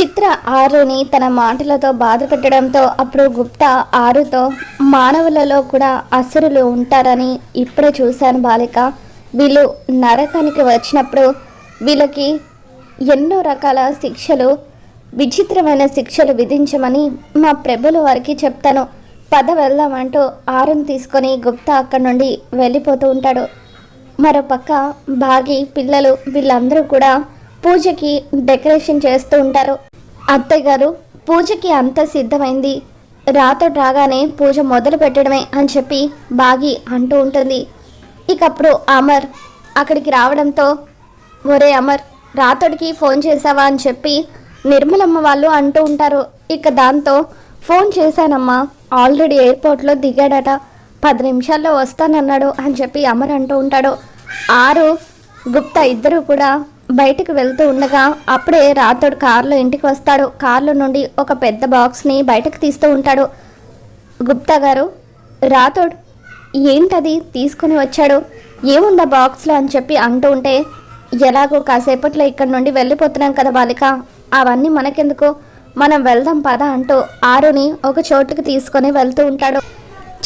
చిత్ర ఆరుని తన మాటలతో బాధ పెట్టడంతో అప్పుడు గుప్తా ఆరుతో మానవులలో కూడా అసురులు ఉంటారని ఇప్పుడే చూశాను బాలిక. వీళ్ళు నరకానికి వచ్చినప్పుడు వీళ్ళకి ఎన్నో రకాల శిక్షలు విచిత్రమైన శిక్షలు విధించమని మా ప్రభులు వారికి చెప్తాను. పద వెళ్దామంటూ ఆరుని తీసుకొని గుప్తా అక్కడి నుండి వెళ్ళిపోతూ ఉంటాడు. మరోపక్క బాగి పిల్లలు వీళ్ళందరూ కూడా పూజకి డెకరేషన్ చేస్తూ ఉంటారు. అత్తయ్యగారు పూజకి అంత సిద్ధమైంది. రాతో రాగానే పూజ మొదలు పెట్టడమే అని చెప్పి బాగి అంటూ ఉంటుంది. ఇకప్పుడు అమర్ అక్కడికి రావడంతో ఒరే అమర్ రాతోడికి ఫోన్ చేసావా అని చెప్పి నిర్మలమ్మ వాళ్ళు అంటూ ఉంటారు. ఇక దాంతో ఫోన్ చేశానమ్మా ఆల్రెడీ ఎయిర్పోర్ట్లో దిగాడట. పది నిమిషాల్లో వస్తానన్నాడు అని చెప్పి అమర్ అంటూ ఉంటాడు. ఆరు గుప్తా ఇద్దరు కూడా బయటకు వెళ్తూ ఉండగా అప్పుడే రాతోడు కారులో ఇంటికి వస్తాడు. కారులో నుండి ఒక పెద్ద బాక్స్ని బయటకు తీస్తూ ఉంటాడు. గుప్తా గారు రాతోడు ఏంటది? తీసుకుని వచ్చాడు. ఏముందా బాక్స్లో? అని చెప్పి అంటూ ఉంటే ఎలాగో కాసేపట్లో ఇక్కడ నుండి వెళ్ళిపోతున్నాం కదా బాలిక. అవన్నీ మనకెందుకు? మనం వెళ్దాం పద అంటూ ఆరుని ఒక చోటుకి తీసుకొని వెళ్తూ ఉంటాడు.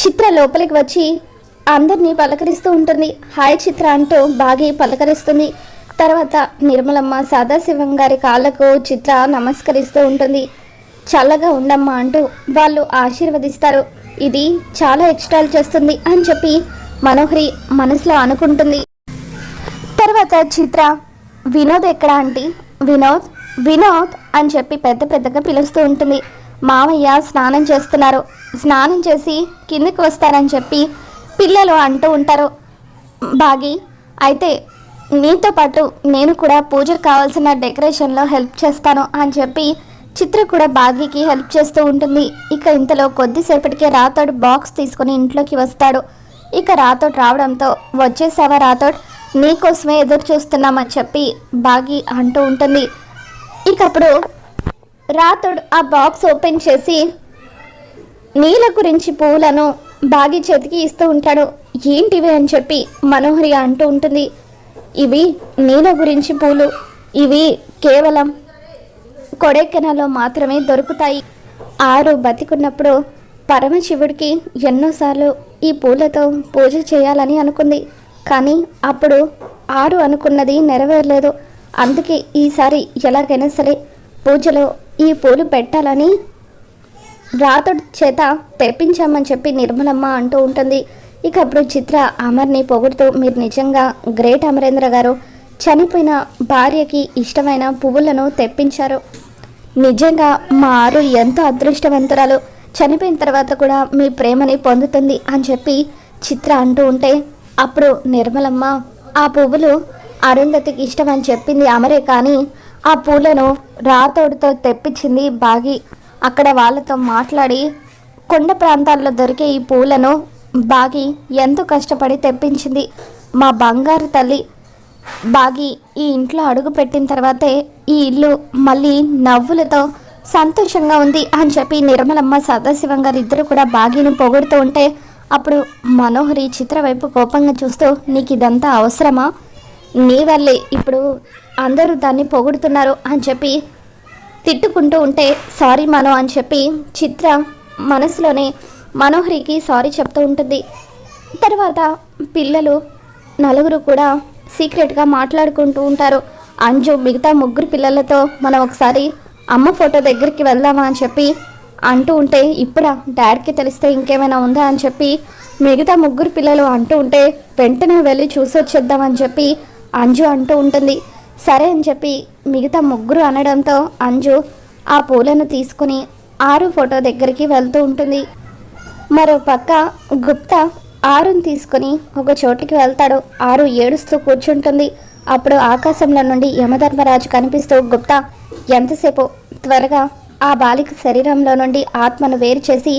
చిత్ర లోపలికి వచ్చి అందరినీ పలకరిస్తూ ఉంటుంది. హాయ్ చిత్ర అంటూ బాగి పలకరిస్తుంది. తర్వాత నిర్మలమ్మ సదాశివం గారి కాళ్ళకు చిత్ర నమస్కరిస్తూ ఉంటుంది. చల్లగా ఉండమ్మా అంటూ వాళ్ళు ఆశీర్వదిస్తారు. ఇది చాలా ఎక్స్ట్రాలు చేస్తుంది అని చెప్పి మనోహరి మనసులో అనుకుంటుంది. తర్వాత చిత్ర వినోద్ ఎక్కడ ఆంటీ? వినోద్? వినోద్ అని చెప్పి పెద్ద పెద్దగా పిలుస్తూ ఉంటుంది. మామయ్య స్నానం చేస్తున్నారు. స్నానం చేసి కిందికి వస్తారని చెప్పి పిల్లలు అంటూ ఉంటారు. బాగి అయితే నీతో పాటు నేను కూడా పూజకు కావాల్సిన డెకరేషన్లో హెల్ప్ చేస్తాను అని చెప్పి చిత్ర కూడా బాగీకి హెల్ప్ చేస్తూ ఉంటుంది. ఇక ఇంతలో కొద్దిసేపటికే రాతోడు బాక్స్ తీసుకొని ఇంట్లోకి వస్తాడు. ఇక రాతోడు రావడంతో వచ్చేసావా రాతోడు నీకోసమే ఎదురు చూస్తున్నామని చెప్పి బాగి అంటూ ఉంటుంది. ఇక అప్పుడు రాతోడు ఆ బాక్స్ ఓపెన్ చేసి నీళ్ళ గురించి పువ్వులను బాగి చేతికి ఇస్తూ ఉంటాడు. ఏంటివి? అని చెప్పి మనోహరి అంటూ ఉంటుంది. ఇవి నీళ్ళ గురించి పూలు. ఇవి కేవలం కొడైకెనాల్లో మాత్రమే దొరుకుతాయి. ఆరు బతికున్నప్పుడు పరమశివుడికి ఎన్నోసార్లు ఈ పూలతో పూజ చేయాలని అనుకుంది. కానీ అప్పుడు ఆరు అనుకున్నది నెరవేరలేదు. అందుకే ఈసారి ఎలాగైనా సరే పూజలో ఈ పూలు పెట్టాలని రాతుడి చేత తెప్పించామని చెప్పి నిర్మలమ్మ అంటూ ఉంటుంది. ఇక అప్పుడు చిత్ర అమర్ని పొగుడుతూ మీరు నిజంగా గ్రేట్ అమరేంద్ర గారు. చనిపోయిన భార్యకి ఇష్టమైన పువ్వులను తెప్పించారు. నిజంగా మా ఆరు ఎంతో అదృష్టవంతురాలు. చనిపోయిన తర్వాత కూడా మీ ప్రేమని పొందుతుంది అని చెప్పి చిత్ర అంటూ ఉంటే అప్పుడు నిర్మలమ్మ ఆ పువ్వులు అరుంధతికి ఇష్టం అని చెప్పింది అమరే కానీ ఆ పూలను రాతోడితో తెప్పించింది బాగి. అక్కడ వాళ్ళతో మాట్లాడి కొండ ప్రాంతాల్లో దొరికే ఈ పూలను బాగి ఎంతో కష్టపడి తెప్పించింది. మా బంగారు తల్లి బాగి ఈ ఇంట్లో అడుగు పెట్టిన తర్వాతే ఈ ఇల్లు మళ్ళీ నవ్వులతో సంతోషంగా ఉంది అని చెప్పి నిర్మలమ్మ సదాశివం గారు ఇద్దరు కూడా బాగిని పొగుడుతూ ఉంటే అప్పుడు మనోహరి చిత్ర వైపు కోపంగా చూస్తూ నీకు ఇదంతా అవసరమా? నీ వల్లే ఇప్పుడు అందరూ దాన్ని పొగుడుతున్నారు అని చెప్పి తిట్టుకుంటూ ఉంటే సారీ మనో అని చెప్పి చిత్ర మనసులోనే మనోహరికి సారీ చెప్తూ ఉంటుంది. తర్వాత పిల్లలు నలుగురు కూడా సీక్రెట్గా మాట్లాడుకుంటూ ఉంటారు. అంజు మిగతా ముగ్గురు పిల్లలతో మనం ఒకసారి అమ్మ ఫోటో దగ్గరికి వెళ్దామా అని చెప్పి అంటూ ఉంటే ఇప్పుడా డాడ్కి తెలిస్తే ఇంకేమైనా ఉందా అని చెప్పి మిగతా ముగ్గురు పిల్లలు అంటూ ఉంటే వెంటనే వెళ్ళి చూసి వచ్చేద్దామని చెప్పి అంజు అంటూ ఉంటుంది. సరే అని చెప్పి మిగతా ముగ్గురు అనడంతో అంజు ఆ పూలను తీసుకుని ఆరు ఫోటో దగ్గరికి వెళ్తూ ఉంటుంది. మరో పక్క గుప్తా ఆరుని తీసుకుని ఒక చోటికి వెళ్తాడు. ఆరు ఏడుస్తూ కూర్చుంటుంది. అప్పుడు ఆకాశంలో నుండి యమధర్మరాజు కనిపిస్తూ గుప్తా ఎంతసేపు? త్వరగా ఆ బాలిక శరీరంలో నుండి ఆత్మను వేరు చేసి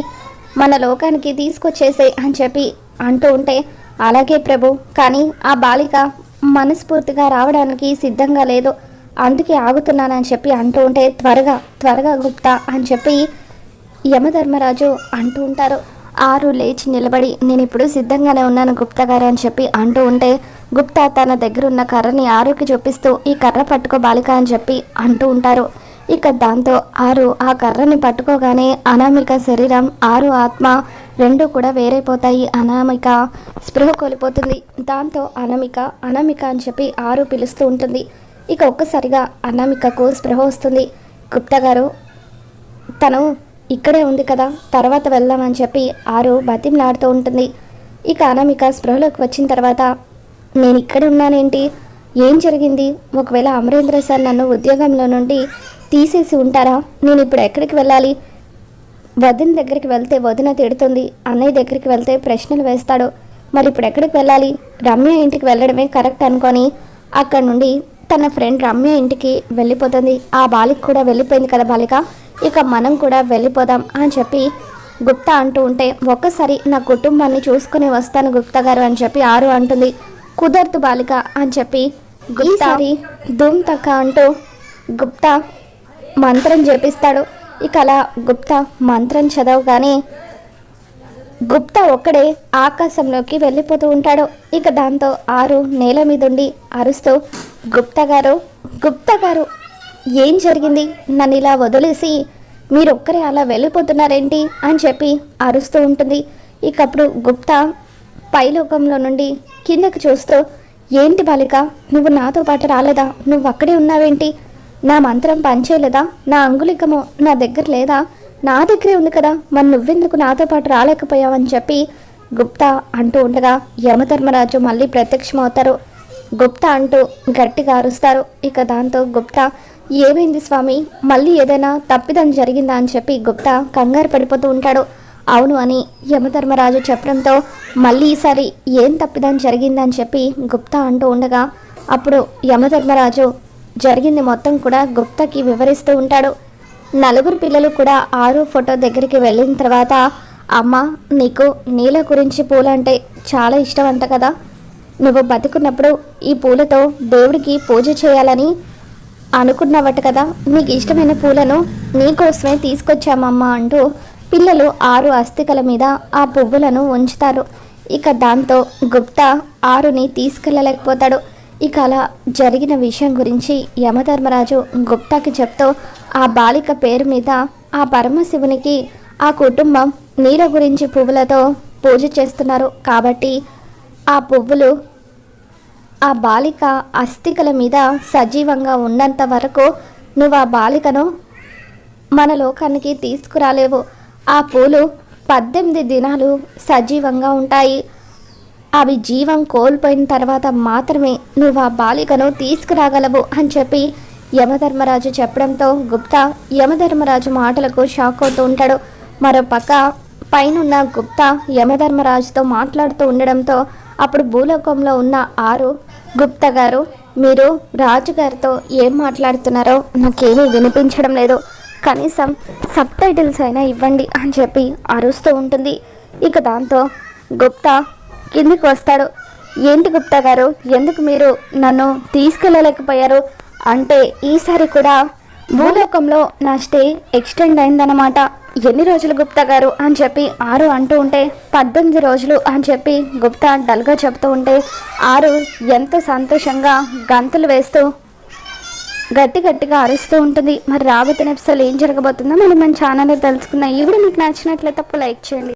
మన లోకానికి తీసుకొచ్చేసే అని చెప్పి అంటూ ఉంటే అలాగే ప్రభు కానీ ఆ బాలిక మనస్ఫూర్తిగా రావడానికి సిద్ధంగా లేదు. అందుకే ఆగుతున్నానని చెప్పి అంటూ ఉంటే త్వరగా త్వరగా గుప్తా అని చెప్పి యమధర్మరాజు అంటూ ఉంటారు. ఆరు లేచి నిలబడి నేను ఇప్పుడు సిద్ధంగానే ఉన్నాను గుప్తా గారు అని చెప్పి అంటూ ఉంటే గుప్తా తన దగ్గర ఉన్న కర్రని ఆరుకి చూపిస్తూ ఈ కర్ర పట్టుకో బాలిక అని చెప్పి అంటూ ఉంటారు. ఇక దాంతో ఆరు ఆ కర్రని పట్టుకోగానే అనామిక శరీరం ఆరు ఆత్మ రెండు కూడా వేరైపోతాయి. అనామిక స్పృహ కోల్పోతుంది. దాంతో అనామిక అనామిక అని చెప్పి ఆరు పిలుస్తూ ఉంటుంది. ఇక ఒక్కసారిగా అనామికకు స్పృహ వస్తుంది. గుప్తా గారు తను ఇక్కడే ఉంది కదా తర్వాత వెళ్దామని చెప్పి ఆరు బతిమలాడుతూ ఉంటుంది. ఇక అనామిక స్పృహలోకి వచ్చిన తర్వాత నేను ఇక్కడే ఉన్నానేంటి? ఏం జరిగింది? ఒకవేళ అమరేంద్ర సార్ నన్ను ఉద్యోగంలో నుండి తీసేసి ఉంటారా? నేను ఇప్పుడు ఎక్కడికి వెళ్ళాలి? వదిన దగ్గరికి వెళ్తే వదిన తిడుతుంది అన్నయ్య దగ్గరికి వెళ్తే ప్రశ్నలు వేస్తాడు. మరి ఇప్పుడు ఎక్కడికి వెళ్ళాలి? రమ్య ఇంటికి వెళ్ళడమే కరెక్ట్ అనుకొని అక్కడ నుండి తన ఫ్రెండ్ రమ్య ఇంటికి వెళ్ళిపోతుంది. ఆ బాలిక కూడా వెళ్ళిపోయింది కదా బాలిక? ఇక మనం కూడా వెళ్ళిపోదాం అని చెప్పి గుప్తా అంటూ ఉంటే ఒక్కసారి నా కుటుంబాన్ని చూసుకుని వస్తాను గుప్తా గారు అని చెప్పి ఆరు అంటుంది. కుదరదు బాలిక అని చెప్పి ఈసారి ధూమ్ తక్క అంటూ గుప్తా మంత్రం జపిస్తాడు. ఇక అలా గుప్తా మంత్రం చదవగానే గుప్తా ఒక్కడే ఆకాశంలోకి వెళ్ళిపోతూ ఉంటాడు. ఇక దాంతో ఆరు నేల మీద ఉండి అరుస్తూ గుప్తా గారు గుప్తా గారు ఏం జరిగింది? నన్ను ఇలా వదిలేసి మీరు ఒక్కరే అలా వెళ్ళిపోతున్నారేంటి? అని చెప్పి అరుస్తూ ఉంటుంది. ఇక అప్పుడు గుప్తా పైలోకంలో నుండి కిందకి చూస్తూ ఏంటి బాలిక నువ్వు నాతో పాటు రాలేదా? నువ్వు అక్కడే ఉన్నావేంటి? నా మంత్రం పనిచేయలేదా? నా అంగుళికము నా దగ్గర లేదా? నా దగ్గరే ఉంది కదా మరి నువ్వెందుకు నాతో పాటు రాలేకపోయావని చెప్పి గుప్తా అంటూ ఉండగా యమధర్మరాజు మళ్ళీ ప్రత్యక్షమవుతారు. గుప్తా అంటూ గట్టిగా అరుస్తారు. ఇక దాంతో గుప్తా ఏమైంది స్వామి? మళ్ళీ ఏదైనా తప్పిదం జరిగిందా? అని చెప్పి గుప్తా కంగారు పడిపోతూ ఉంటాడు. అవును అని యమధర్మరాజు చెప్పడంతో మళ్ళీ ఈసారి ఏం తప్పిదం జరిగిందని చెప్పి గుప్తా అంటూ ఉండగా అప్పుడు యమధర్మరాజు జరిగింది మొత్తం కూడా గుప్తాకి వివరిస్తూ ఉంటాడు. నలుగురు పిల్లలు కూడా ఆరు ఫోటో దగ్గరికి వెళ్ళిన తర్వాత అమ్మ నీకు నీళ్ళ గురించి పూలంటే చాలా ఇష్టం అంట కదా. నువ్వు బతుకున్నప్పుడు ఈ పూలతో దేవుడికి పూజ చేయాలని అనుకున్నావట కదా. నీకు ఇష్టమైన పూలను నీకోసమే తీసుకొచ్చామమ్మా అంటూ పిల్లలు ఆరు అస్థికల మీద ఆ పువ్వులను ఉంచుతారు. ఇక దాంతో గుప్తా ఆరుని తీసుకెళ్ళలేకపోతాడు ఇక అలా జరిగిన విషయం గురించి యమధర్మరాజు గుప్తాకి చెప్తూ ఆ బాలిక పేరు మీద ఆ పరమశివునికి ఆ కుటుంబం నీల గురించి పువ్వులతో పూజ చేస్తున్నారు. కాబట్టి ఆ పువ్వులు ఆ బాలిక అస్థికల మీద సజీవంగా ఉన్నంత వరకు నువ్వు ఆ బాలికను మన లోకానికి తీసుకురాలేవు. ఆ పూలు పద్దెనిమిది దినాలు సజీవంగా ఉంటాయి. అవి జీవం కోల్పోయిన తర్వాత మాత్రమే నువ్వు ఆ బాలికను తీసుకురాగలవు అని చెప్పి యమధర్మరాజు చెప్పడంతో గుప్తా యమధర్మరాజు మాటలకు షాక్ అవుతూ ఉంటాడు. మరోపక్క పైనున్న గుప్తా యమధర్మరాజుతో మాట్లాడుతూ ఉండడంతో అప్పుడు భూలోకంలో ఉన్న ఆరు గుప్తా గారు మీరు రాజుగారితో ఏం మాట్లాడుతున్నారో నాకేమీ వినిపించడం లేదు. కనీసం సబ్ టైటిల్స్ అయినా ఇవ్వండి అని చెప్పి అరుస్తూ ఉంటుంది. ఇక దాంతో గుప్తా కిందికి వస్తాడు. ఏంటి గుప్తా గారు? ఎందుకు మీరు నన్ను తీసుకెళ్ళలేకపోయారు అంటే ఈసారి కూడా భూలోకంలో నా స్టే ఎక్స్టెండ్ అయిందన్నమాట. ఎన్ని రోజులు గుప్తా గారు అని చెప్పి ఆరు అంటూ ఉంటే పద్దెనిమిది రోజులు అని చెప్పి గుప్తా డల్గా చెప్తూ ఉంటే ఆరు ఎంతో సంతోషంగా గంతులు వేస్తూ గట్టి గట్టిగా అరుస్తూ ఉంటుంది. మరి రాబోతున్న ఎపిసోడ్ ఏం జరగబోతుందో మనం మన ఛానల్లో తెలుసుకుందాం. ఈ వీడియో మీకు నచ్చినట్లయితే తప్ప లైక్ చేయండి.